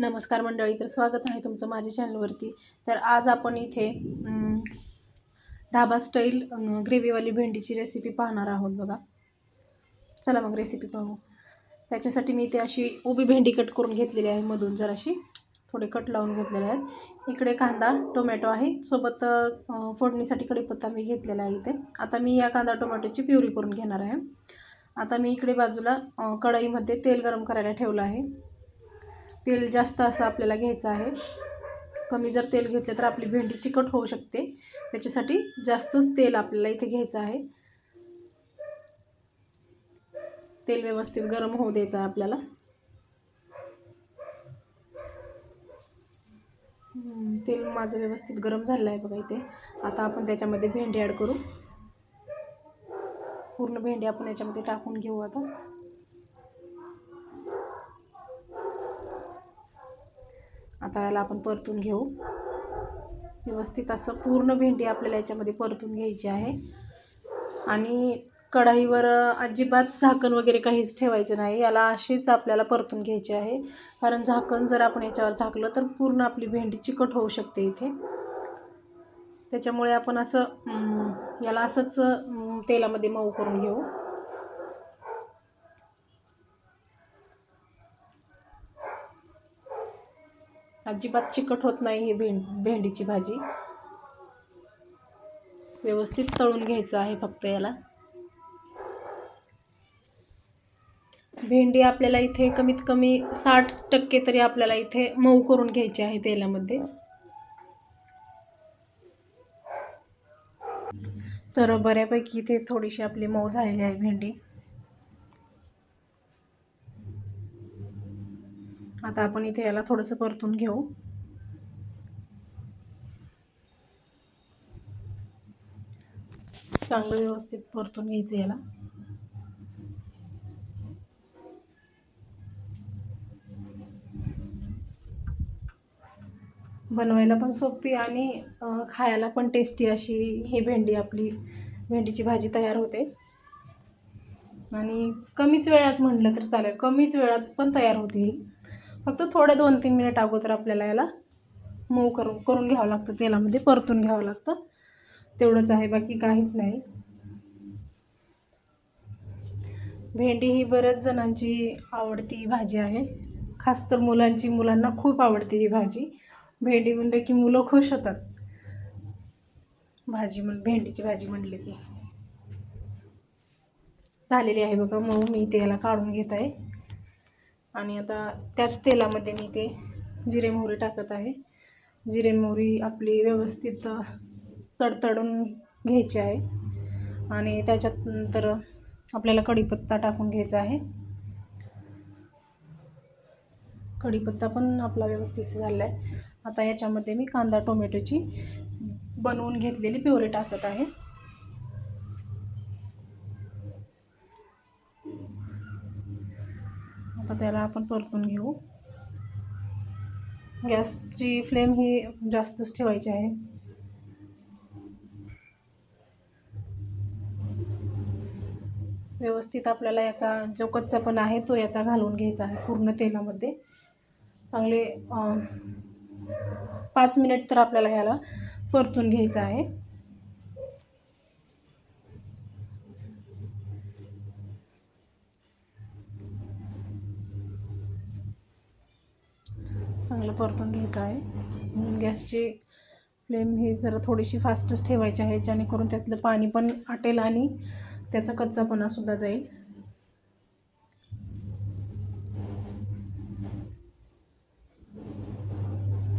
नमस्कार मंडळी तर स्वागत आहे तुमचं माझ्या चॅनलवरती तर आज आपण इथे ढाबा स्टाईल ग्रेव्हीवाली भेंडीची रेसिपी पाहणार आहोत बघा. चला मग रेसिपी पाहू. त्याच्यासाठी मी इथे अशी उभी भेंडी कट करून घेतलेली आहे मधून जराशी. थोडे कट लावून घेतलेले आहेत. इकडे कांदा टोमॅटो आहे. सोबत फोडणीसाठी कढीपत्ता मी घेतलेला आहे इथे. आता मी या कांदा टोमॅटोची प्युरी करून घेणार आहे. आता मी इकडे बाजूला कढईमध्ये तेल गरम करायला ठेवलं आहे. तेल जास्त असं आपल्याला घ्यायचं आहे. कमी जर तेल घेतलं तर आपली भेंडी चिकट होऊ शकते. त्याच्यासाठी जास्तच तेल आपल्याला इथे घ्यायचं आहे. तेल व्यवस्थित गरम होऊ द्यायचं आहे आपल्याला. तेल माझं व्यवस्थित गरम झालं आहे बघा इथे. आता आपण त्याच्यामध्ये भेंडी ॲड करू. पूर्ण भेंडी आपण याच्यामध्ये टाकून घेऊ आता. आता याला आपण परतून घेऊ. व्यवस्थित असं पूर्ण भेंडी आपल्याला याच्यामध्ये परतून घ्यायची आहे. आणि कढाईवर अजिबात झाकण वगैरे काहीच ठेवायचं नाही. याला अशीच आपल्याला परतून घ्यायची आहे. कारण झाकण जर आपण याच्यावर झाकलं तर पूर्ण आपली भेंडी चिकट होऊ शकते इथे. त्याच्यामुळे आपण असं याला असंच तेलामध्ये मऊ करून घेऊ. अजिबात चिकट होत नाही ही भें भेंडीची भाजी. व्यवस्थित तळून घ्यायचं आहे फक्त याला. भेंडी आपल्याला इथे कमीत कमी साठ टक्के तरी आपल्याला इथे मऊ करून घ्यायची आहे तेलामध्ये. तर बऱ्यापैकी इथे थोडीशी आपली मऊ झालेली आहे भेंडी. आता आपण इथे याला थोडंसं परतून घेऊ. चांगलं व्यवस्थित परतून घ्यायचं याला. बनवायला पण सोपी आणि खायला पण टेस्टी अशी ही भेंडी आपली भेंडीची भाजी तयार होते. आणि कमीच वेळात म्हटलं तर चालेल. कमीच वेळात पण तयार होते ही फक्त थोडे दोन तीन मिनिट अगोदर आपल्याला याला मऊ करून करून घ्यावं लागतं. तेलामध्ये परतून घ्यावं लागतं. तेवढंच आहे बाकी काहीच नाही. भेंडी ही बऱ्याच जणांची आवडती भाजी आहे. खास तर मुलांची मुलांना खूप आवडते ही भाजी. भेंडी म्हणले की मुलं खुश होतात. भाजी म्हण भेंडीची भाजी म्हणली की. झालेली आहे बघा मऊ. मी त्याला काढून घेत आहे. आणि आता त्याच तेलामध्ये मी ते जिरे मोहरी टाकत आहे. जिरे मोहरी आपली व्यवस्थित तडतडून घ्यायची आहे. आणि त्याच्यात नंतर आपल्याला कढीपत्ता टाकून घ्यायचा आहे. कढीपत्ता पण आपला व्यवस्थित झाला आहे आता याच्यामध्ये मी कांदा टोमॅटोची बनवून घेतलेली प्युरी टाकत आहे. आता त्याला आपण परतून घेऊ. गॅसची फ्लेम ही जास्तच ठेवायची आहे. व्यवस्थित आपल्याला याचा जो कच्चापणा आहे तो याचा घालून घ्यायचा आहे पूर्ण तेलामध्ये. चांगले पाच मिनिट तर आपल्याला ह्याला परतून घ्यायचं आहे. चांगलं परतून घ्यायचं आहे. गॅसची फ्लेम ही जरा थोडीशी फास्टच ठेवायची आहे जेणेकरून त्यातलं पाणी पण आटेल आणि त्याचा कच्चापणासुद्धा जाईल.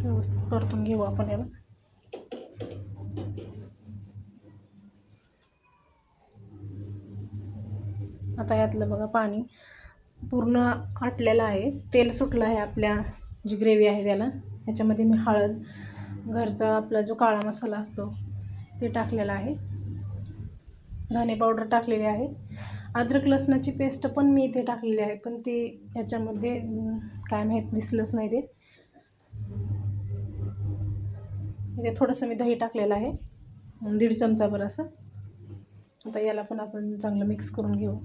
व्यवस्थित परतून घेऊ आपण याला. आता यातलं बघा पाणी पूर्ण आटलेलं आहे. तेल सुटलं आहे आपल्या जी ग्रेव्ही आहे त्याला याच्यामध्ये मी हळद घरचा आपला जो काळा मसाला असतो ते टाकलेला आहे. धने पावडर टाकलेली आहे. अद्रक लसणाची पेस्ट पण मी इथे टाकलेली आहे पण ती याच्यामध्ये काय माहीत दिसलंच नाही ते. इथे थोडंसं मी दही टाकलेलं आहे दीड चमचाभर असं. आता याला पण आपण चांगलं मिक्स करून घेऊ.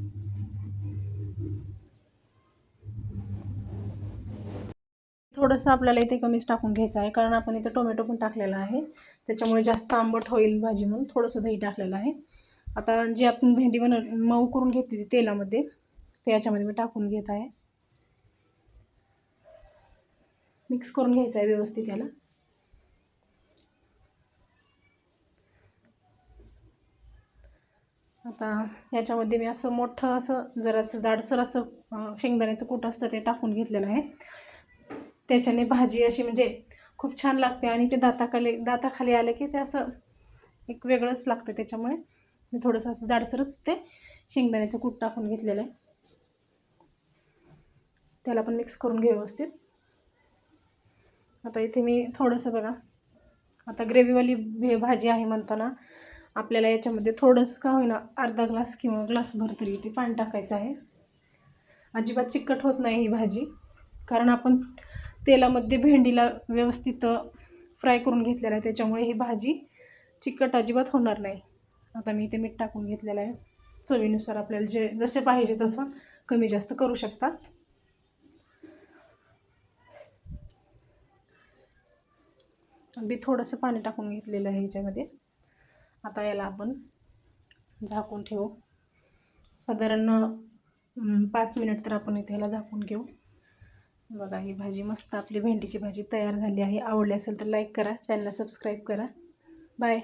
थोडंसं आपल्याला इथे कमीच टाकून घ्यायचं आहे कारण आपण इथे टोमॅटो पण टाकलेला आहे. त्याच्यामुळे जास्त आंबट होईल भाजी म्हणून थोडंसं दही टाकलेलं आहे. आता जी आपण भेंडी बन मऊ करून घेतली तेलामध्ये ते याच्यामध्ये मी टाकून घेत आहे. मिक्स करून घ्यायचं आहे व्यवस्थित याला. आता याच्यामध्ये मी असं मोठं असं जरासं जाडसर असं शेंगदाण्याचं कूट असतं ते टाकून घेतलेलं आहे. त्याच्याने भाजी अशी म्हणजे खूप छान लागते आणि ते दाताखाली दाताखाली आले की ते असं एक वेगळंच लागतं त्याच्यामुळे. मी थोडंसं असं जाडसरच ते शेंगदाण्याचं कूट टाकून घेतलेलं आहे. त्याला पण मिक्स करून घे व्यवस्थित. आता इथे मी थोडंसं बघा आता ग्रेव्हीवाली भे भाजी आहे म्हणताना आपल्याला याच्यामध्ये थोडंसं का होईना अर्धा ग्लास किंवा ग्लासभर तरी इथे पाणी टाकायचं आहे. अजिबात चिकट होत नाही ही भाजी कारण आपण तेलामध्ये भेंडीला व्यवस्थित फ्राय करून घेतलेलं आहे. त्याच्यामुळे ही भाजी चिकट अजिबात होणार नाही. आता मी इथे मीठ टाकून घेतलेलं आहे. चवीनुसार आपल्याला जे जसे पाहिजे तसं कमी जास्त करू शकता. अगदी थोडंसं पाणी टाकून घेतलेलं आहे ह्याच्यामध्ये आता याला आपण झाकून ठेवू. साधारण पाच मिनिट तर आपण इथे ह्याला झाकून घेऊ. बघा ही भाजी मस्त आपली भेंडीची भाजी तयार झाली आहे. आवडली असेल तर लाईक करा चॅनलला सबस्क्राईब करा. बाय